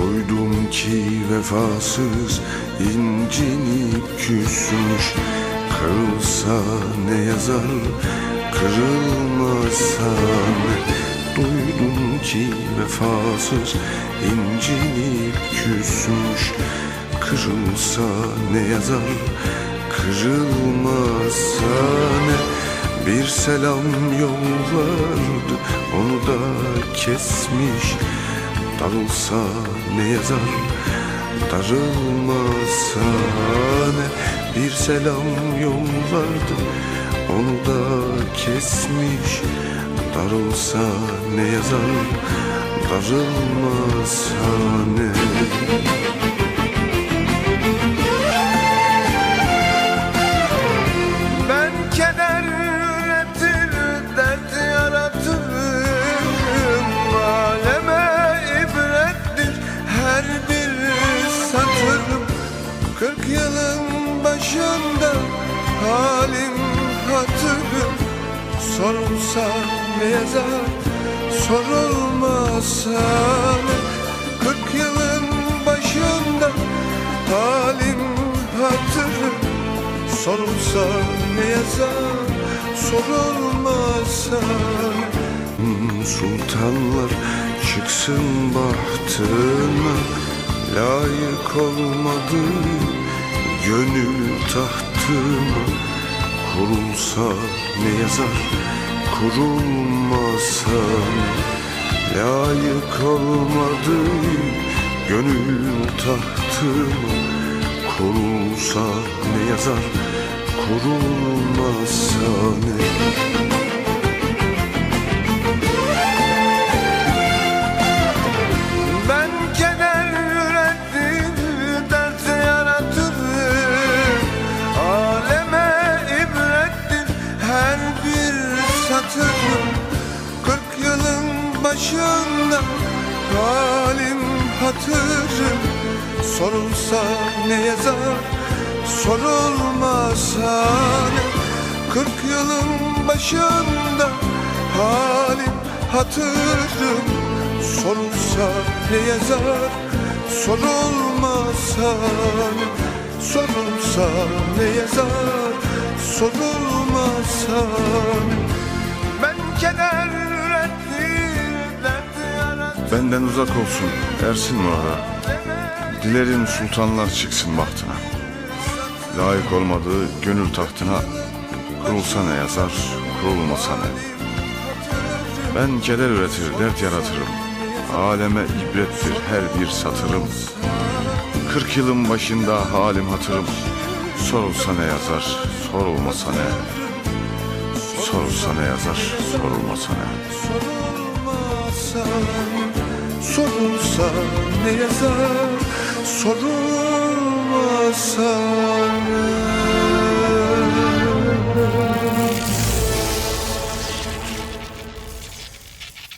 Duydum ki vefasız incinip küsmüş. Kırılsa ne yazar kırılmasa ne? Duydum ki vefasız incinip küsmüş. Kırılsa ne yazar kırılmasa ne? Bir selam yollardı onu da kesmiş Darılsa ne yazar darılmasa ne? Bir selam yollardı onu da kesmiş. Darılsa ne yazar darılmasa ne hatırım Sorulsa ne yazar, sorulmasa Kırk yılın başında halim hatırım Sorulsa ne yazar, sorulmasa Hmm, Sultanlar çıksın bahtına Layık olmadı gönül tahtına Kurulsa ne yazar? Kurulmasa Layık olmadı gönül tahtına Kurulsa ne yazar? Kurulmasa ne satırım Kırk yılın başında halim hatırım Sorulsa ne yazar, sorulmasa ne? Kırk yılın başında halim hatırım Sorulsa ne yazar, sorulmasa ne? Sorulsa ne yazar, sorulmasa ne keder Benden uzak olsun Ersin Murat'a Dilerim sultanlar çıksın bahtına. Layık olmadığı gönül tahtına Kurulsa ne yazar kurulmasa ne? Ben keder üretir dert yaratırım. Aleme ibrettir her bir satırım. Kırk yılın başında halim hatırım. Sorulsa ne yazar sorulmasa ne Sorulsa ne yazar sorulmasa ne? Sorulmasa Sorulsa ne yazar? Sorulmasa ne